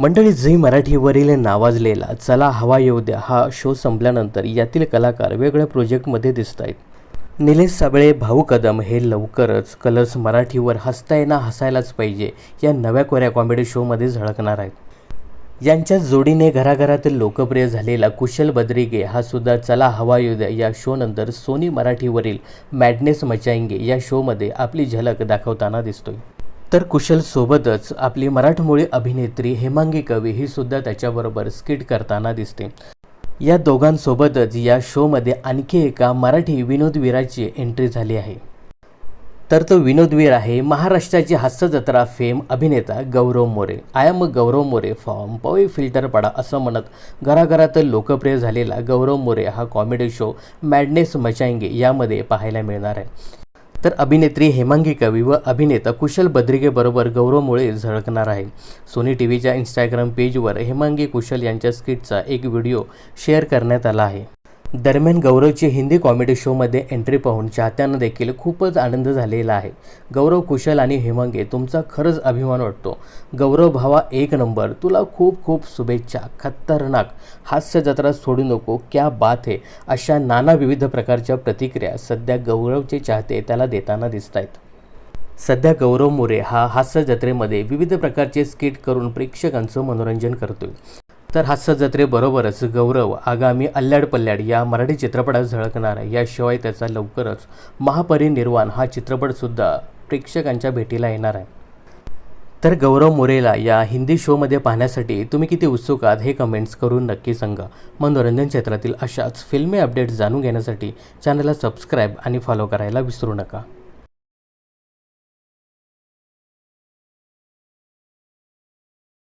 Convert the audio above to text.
मंडळी झी मराठीवरील नावाजलेला चला हवा येऊ द्या हा शो संपल्यानंतर यातील कलाकार वेगळ्या प्रोजेक्टमध्ये दिसत आहेत निलेश साबळे भाऊ कदम हे लवकरच कलर्स मराठीवर हसता येणं हसायलाच पाहिजे या नव्या कोऱ्या कॉमेडी शोमध्ये झळकणार आहेत. यांच्या जोडीने घराघरातील लोकप्रिय झालेला कुशल बद्रिगे हा सुद्धा चला हवा येऊ द्या या शोनंतर सोनी मराठीवरील मॅडनेस मचाएंगे या शोमध्ये आपली झलक दाखवताना दिसतोय. तर कुशल सोबतच आपली मराठमोळी अभिनेत्री हेमांगी कवी ही सुद्धा त्याच्याबरोबर स्किट करताना दिसते. या दोघांसोबतच या शोमध्ये आणखी एका मराठी विनोदवीराची एंट्री झाली आहे. तर तो विनोदवीर आहे महाराष्ट्राची हास्य जत्रा फेम अभिनेता Gaurav More. I M Gaurav More from Powai Filter Pada असं म्हणत घराघरात लोकप्रिय झालेला गौरव मोरे हा कॉमेडी शो मॅडनेस मचाएंगे यामध्ये पाहायला मिळणार आहे. तर अभिनेत्री हेमांगी कवी व अभिनेता कुशल बद्रिगेबरोबर गौरवमुळे झळकणार आहे. सोनी टी व्हीच्या इंस्टाग्राम पेजवर हेमांगी कुशल यांच्या स्किटचा एक व्हिडिओ शेअर करण्यात आला आहे. दरम्यान गौरवची हिंदी कॉमेडी शोमध्ये एंट्री पाहून चाहत्यांना देखील खूपच आनंद झालेला आहे. गौरव कुशल आणि हेमांगे तुमचा खरंच अभिमान वाटतो. गौरव भावा एक नंबर तुला खूप खूप शुभेच्छा. खतरनाक. हास्य जत्रा सोडू नको क्या बात है. अशा नाना विविध प्रकारच्या प्रतिक्रिया सध्या गौरवचे चाहते त्याला देताना दिसत आहेत सध्या गौरव मोरे हा हास्य जत्रेमध्ये विविध प्रकारचे स्किट करून प्रेक्षकांचं मनोरंजन करतोय. तर हास्य जत्रेबरोबरच गौरव आगामी अल्ल्याड पल्ल्याड या मराठी चित्रपटात झळकणार आहे. याशिवाय त्याचा लवकरच महापरिनिर्वाण हा चित्रपटसुद्धा प्रेक्षकांच्या भेटीला येणार आहे. तर गौरव मोरेला या हिंदी शोमध्ये पाहण्यासाठी तुम्ही किती उत्सुक आहात हे कमेंट्स करून नक्की सांगा. मनोरंजन क्षेत्रातील अशाच फिल्मी अपडेट्स जाणून घेण्यासाठी चॅनलला सबस्क्राईब आणि फॉलो करायला विसरू नका.